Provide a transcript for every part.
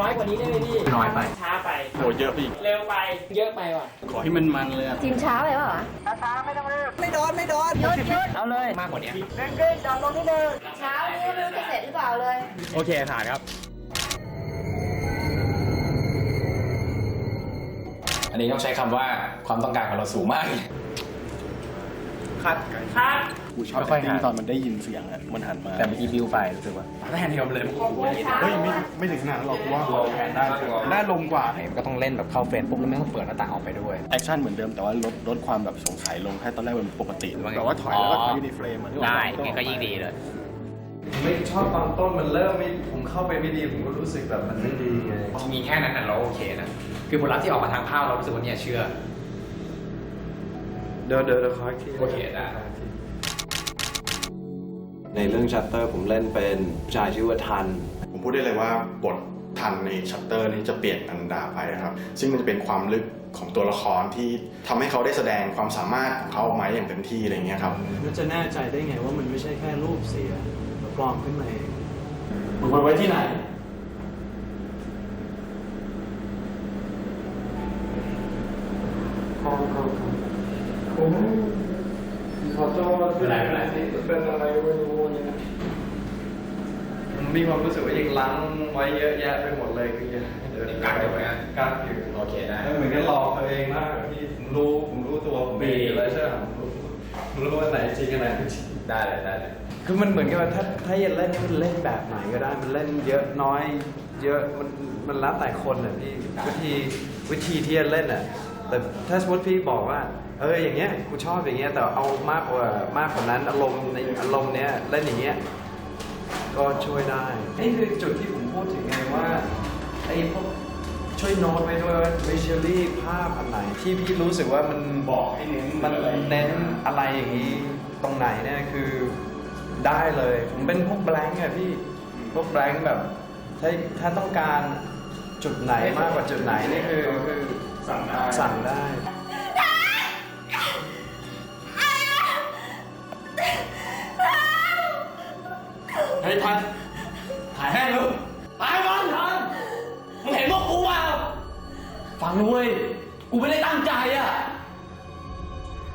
น้อยกว่านี้ได้ไหมพี่น้อยไป ช้าไป โหเยอะไปอีก เร็วไป เยอะไปว่ะ ขอให้มันมันเลยอะจิมช้าไปเปล่าไม่โดนไม่โดนหยุดหยุดเอาเลย มากกว่านี้เช้านี้ไม่รู้จะเสร็จหรือเปล่าเลย โอเคผ่านครับ อันนี้ต้องใช้คำว่าความต้องการของเราสูงมาก คัดคัด กูชอบไม่ค่อยติ้งหาตอนมันได้ยินเสียงอะมันหันมาแต่เมื่อกี้บิวไปรู้สึกว่าแทนที่เราเลยเฮ้ยไม่ไม่ถึงขนาดนั้นหรอกกูว่าเราแผนได้ได้ลงกว่าก็ต้องเล่นแบบเข้าเฟรมปุ๊บแล้วไม่ต้องเปิดหน้าต่างออกไปด้วย แอคชั่นเหมือนเดิมแต่ว่าลดลดความแบบสงสัยลงแค่ตอนแรกมันปกติว่าไงแต่ว่าถอยแล้วก็อ๋อถอยอยู่ในเฟรมอะนึกออกปะได้ม่ต้องั้นก็ยิ่งดีเลย ไม่ชอบตอนต้นมันเริ่มไม่ผมเข้าไปไม่ดีผมก็รู้สึกแบบมันไม่ดีไง มีแค่นั้นน่ะเราโอเคนะ คือผลลัพธ์ที่ออกมาทางภาพเรารู้สึกว่าเนี่ยเชื่อ เดี๋ยวเดี๋ยวเดี๋ยวขออีกทีโอเคได้ ในเรื่องชัตเตอร์ผมเล่นเป็นผู้ชายชื่อว่าทัน ผมพูดได้เลยว่าบททันในชัตเตอร์นี้จะเปลี่ยนอันดาไปครับ ซึ่งมันจะเป็นความลึกของตัวละครที่ทำให้เขาได้แสดงความสามารถของเขาออกมาอย่างเต็มที่อะไรเงี้ยครับแล้วจะแน่ใจได้ไงว่ามันไม่ใช่แค่รูปเสียแล้วปลอมขึ้นมาเองมึงไปไว้ที่ไหนข อขอผมขอโทษไม่เป็นไรไม่เป็นไรเป็นอะไรไม่รู้เนี่ยผมมีความรู้สึกว่ายังล้างไว้เยอะแยะไปหมดเลยคือเดี๋ยวกักอยู่ไหมกักอยู่โอเคได้แล้วเหมือนกันหลอกตัวเองมากพี่ผมรู้ผมรู้ตัวผมเองอยู่แล้วใช่ไหมผมรู้ผมรู้ว่าไหนจริงอันไหนไม่จริงได้เลยได้เลยคือมันเหมือนกับว่าถ้าถ้าจะเล่นนี่มันเล่นแบบไหนก็ได้มันเล่นเยอะน้อย เยอะมันมันแล้วแต่คนอะพี่วิธีวิธีที่จะเล่นอะแต่ถ้าสมมติพี่บอกว่า เอออย่างเงี้ยกูชอบอย่างเงี้ยแต่เอามากกว่ามากกว่านั้นอารมณ์ในอารมณ์เนี้ยเล่นอย่างเงี้ยก็ช่วยได้นี่คือจุดที่ผมพูดถึงไงว่าไอ้พวกช่วยโน้ตไว้ด้วยว่า visually ภาพอันไหน ที่พี่รู้สึกว่ามันบอกให้เน้นมันเน้นอะไรอย่างนี้ตรงไหนเนี่ยคือได้เลย ผมเป็นพวกแบงค์อะพี่พวกแบงค์แบบถ้าถ้าต้องการจุดไหนมากกว่าจุดไหนนี่คือคือสั่งได้สั่งได้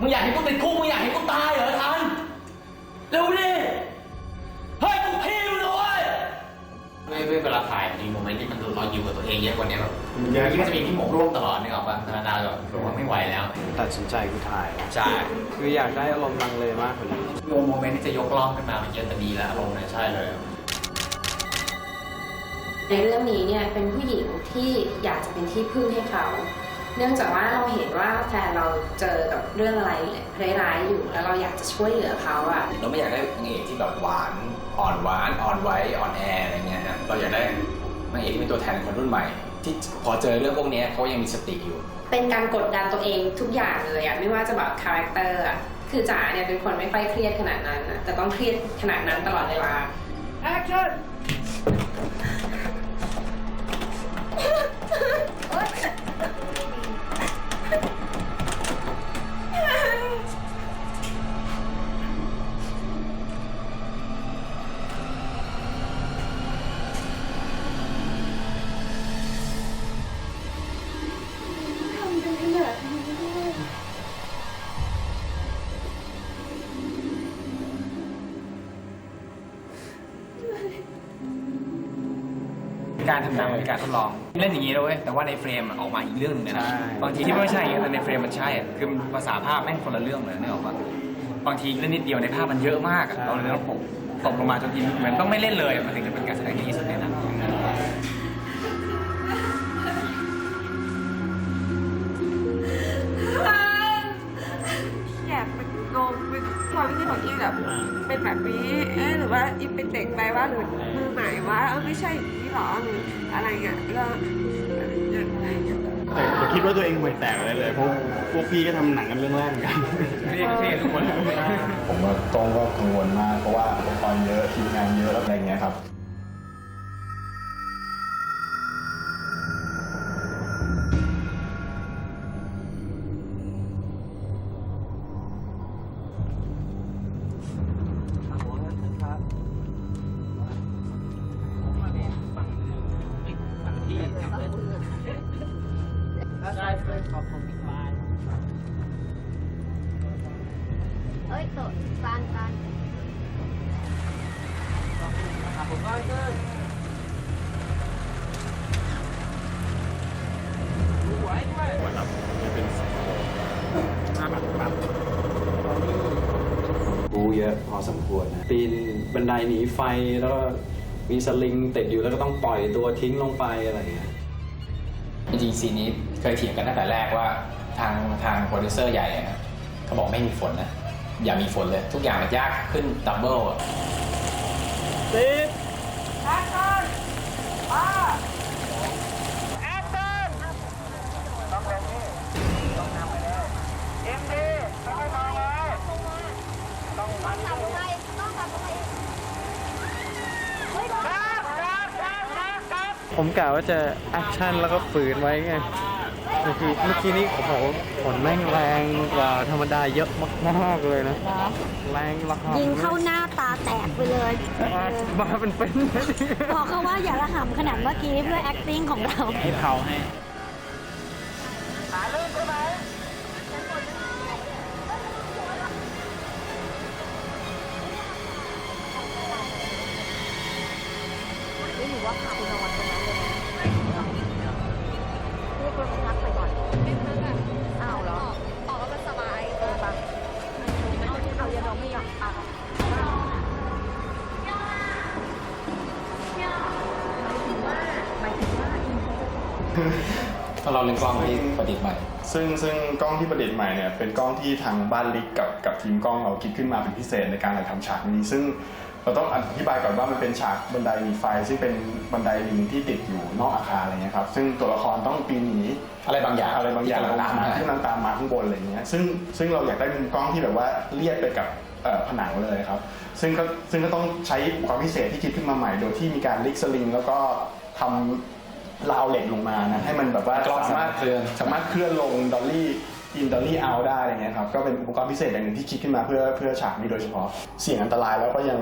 มึงอยากให้กูติดคุกมึงอยากให้กูตายเหรอทันเร็วดิเฮ้ยกูพี่มึงนะเว้ยไม่ไม่เวลาถ่ายมีโมเมนต์ที่มันเราอยู่กับตัวเองเยอะกว่านี้แบบเมื่อกี้มันจะมีพี่หมกร่วมตลอดนึกออกป่ะธรรมดาแบบรู้ว่าไม่ไหวแล้วตัดสินใจคือถ่ายใช่คืออยากได้อารมณ์ลังเลมากกว่านี้โมเมนต์ที่จะยกล้องขึ้นมามันเยอะแต่ดีแล้วอารมณ์เนี่ยใช่เลยในเรื่องนี้เนี่ยเป็นผู้หญิงที่อยากจะเป็นที่พึ่งให้เขา เนื่องจากว่าเราเห็นว่าแฟนเราเจอกับเรื่องอะไรร้ายๆอยู่ แล้วเราอยากจะช่วยเหลือเขาอะเราไม่อยากได้นางเอกที่แบบหวานอ่อนหวานอ่อนไหวอ่อนแออะไรเงี้ยฮะเราอยากได้นางเอกที่เป็นตัวแทนคนรุ่นใหม่ ที่พอเจอเรื่องพวกเนี้ยเขายังมีสติอยู่ เป็นการกดดันตัวเองทุกอย่างเลยอะไม่ว่าจะแบบคาแรคเตอร์อะคือจ๋าเนี่ยเป็นคนไม่ค่อยเครียดขนาดนั้นอะแต่ต้องเครียดขนาดนั้นตลอดเวลา action การทำหนังเป็นการทดลอง เล่นอย่างนี้แล้วเว้ยแต่ว่าในเฟรมอะออกมาอีกเรื่องหนึงเลยนะใช่ บางทีที่ไม่ใช่อย่างเงี้ยแต่ในเฟรมมันใช่อะคือภาษาภาพแม่งคนละเรื่องเลยนึกออกปะบางทีเล่นนิดเดียวในภาพมันเยอะมากอะเราเลยต้องตกตกลงมาจนทีเหมือนต้องไม่เล่นเลยอะมันถึงจะเป็นการแสดงที่ดีที่สุดในหนังอยากเป็นงงเป็นความคิดของอีแบบเป็นแบบนี้เอ๊ะหรือ ว่าอีเป็นเด็กไปว่าหรือมือใหม่ว่าเออไม่ใช่อย่างนี้หรอหรืออะไรเงี้ยก็ยังไงแต่แต่คิดว่าตัวเองห่วยแตกอะไรเลยเพราะพวกพี่ก็ทำหนังกันเรื่องแรกเหมือนกัน เรียกเรียกทุกคน ผมว่าต้องก็กังวลมากเพราะว่าอุปกรณ์เยอะทีมงานเยอะแล้วอะไรเงี้ยครับ บูเยอะพอสมควรนะปีนบันไดหนีไฟแล้วก็มีสลิงติดอยู่แล้วก็ต้องปล่อยตัวทิ้งลงไปอะไรอย่างเงี้ย จริงๆซีนนี้เคยเถียงกันตั้งแต่แรกว่าทางทางโปรดิวเซอร์ใหญ่อะนะเขาบอกไม่มีฝนนะ อย่ามีฝนเลย ทุกอย่างมันยากขึ้นดับเบิลอะต้อ ผมกะว่าจะแอคชั่นแล้วก็ฝืนไว้ไง เมื่อกี้เมื่อกี้นี้โอ้โหฝนแม่งแรงกว่าธรรมดาเยอะมากๆเลยนะแรงระหำยิงเข้าหน้าตาแตกไปเลยมาเป็นเป็นบอกเขาว่าอย่าระหำขนาดเมื่อกี้เพื่อ acting ของเรา ให้เผาให้ ถ้าเราเล่นกล้องที่ประดิษฐ์ใหม่ ซึ่งซึ่งกล้องที่ประดิษฐ์ใหม่เนี่ยเป็นกล้องที่ทางบ้านลิกกับกับทีมกล้องเราคิดขึ้นมาเป็นพิเศษในการถ่ายทำฉากนี้ ซึ่งเราต้องอธิบายก่อนว่ามันเป็นฉากบันไดหนีไฟ ซึ่งเป็นบันไดลิงที่ติดอยู่นอกอาคารอะไรเงี้ยครับซึ่งตัวละครต้องปีนหนีอะไรบางอย่างอะไรบางอย่างที่ลกำลังงตามมามาที่กำลังตามมาข้างบนอะไรเงี้ยซึ่งซึ่งเราอยากได้มุมกล้องที่แบบว่าเลียดไปกับเอ่อผนังเลยครับ ซึ่งก็ซึ่งก็ต้องใช้ความพิเศษที่คิดขึ้นมาใหม่ โดยที่มีการลิกสลิงแล้วก็ทำ ราวเหล็กลงมานะให้มันแบบว่ากล้องสามารถสามารถเคลื่อน สามารถเคลื่อนลงดอลลี่อินดอลลี่เอาได้อะไรเงี้ยครับก็เป็นอุปกรณ์พิเศษอย่างหนึ่งที่คิดขึ้นมาเพื่อเพื่อฉากนี้โดยเฉพาะ เสี่ยงอันตรายแล้วก็ยัง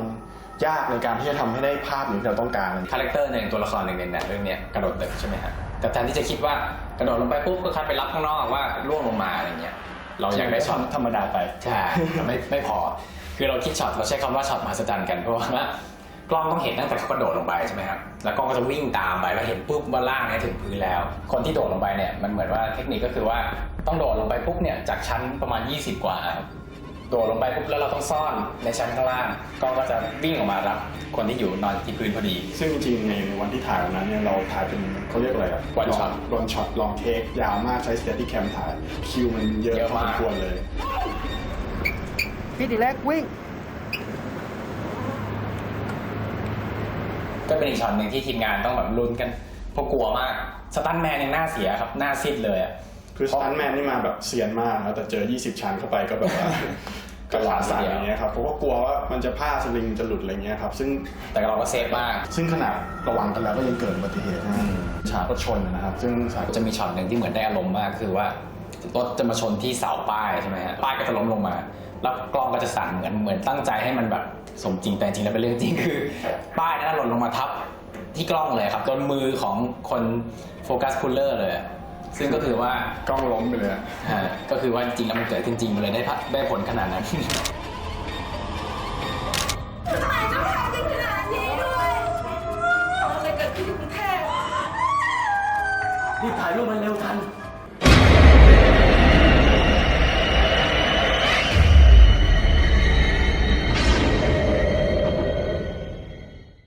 ยากในการที่จะทำให้ได้ภาพอย่างที่เราต้องการคาแรคเตอร์หนึ่งตัวละครหนึ่งในหนังเรื่องเนี้ยกระโดดตึกใช่ไหมฮะแต่แทนที่จะคิดว่ากระโดดลงไปปุ๊บก็คัดไปรับข้างนอกว่าร่วงลงมาอะไรเงี้ยเราอยากได้ช็อต ธรรมดาไป ใช่ไม่ไม่พอ คือเราคิดช็อตเราใช้คำว่าช็อตมหัศจรรย์กันเพราะว่า กล้องต้องเห็นตั้งแต่เขากระโดดลงไปใช่ไหมครับแล้วกล้องก็จะวิ่งตามไปแล้วเห็นปุ๊บว่าล่างเนี่ยถึงพื้นแล้ว คนที่โดดลงไปเนี่ยมันเหมือนว่าเทคนิคก็คือว่าต้องโดดลงไปปุ๊บเนี่ยจากชั้นประมาณ 20 กว่าครับโดดลงไปปุ๊บแล้วเราต้องซ่อนในชั้นข้างล่างกล้องก็จะวิ่งออกมารับคนที่อยู่นอนที่พื้นพอดี ซึ่งจริงๆในวันที่ถ่ายวันนั้นเนี่ยเราถ่ายเป็นเขาเรียกอะไรอะ One shot วันช็อตลองเทคยาวมากใช้สเตติแคมถ่ายคิวมันเยอะเยอะพอมากสมควรเลยพี่ดีแรกวิ่ง ก็เป็นอีกช็อตหนึ่งที่ทีมงานต้องแบบลุ้นกันเพราะกลัวมากสตันแมนยังหน้าเสียครับหน้าซีดเลยอะคือสตันแมนนี่มาแบบเซียนมากนะแต่เจอ 20 ชั้นเข้าไปก็แบบว่ากระหลาดสายอย่างเงี้ยครับเพราะว่ากลัวว่ามันจะผ้าสลิงจะหลุดอะไรเงี้ยครับซึ่งแต่เราก็เซฟมาก ซึ่งขนาดระวังกันแล้วก็ยังเกิดอุบัติเหตุนะฮะฉากรถชนนะครับ ซึ่งฉากจะมีช็อตหนึ่งที่เหมือนได้อารมณ์มากคือว่ารถจะมาชนที่เสาป้ายใช่ไหมฮะป้ายก็จะล้มลงมา แล้วกล้องก็จะสั่นเหมือนเหมือนตั้งใจให้มันแบบสมจริงแต่จริงแล้วเป็นเรื่องจริงคือ ป้ายนั้นหล่นลงมาทับที่กล้องเลยครับจนมือของคนโฟกัสคูลเลอร์เลยอะซึ่งก็คือว่ากล้องล้มไปเลยอะฮะก็คือว่าจริงๆแล้วมันเกิดขึ้นจริงมันเลยได้พัดได้ผลขนาดนั้น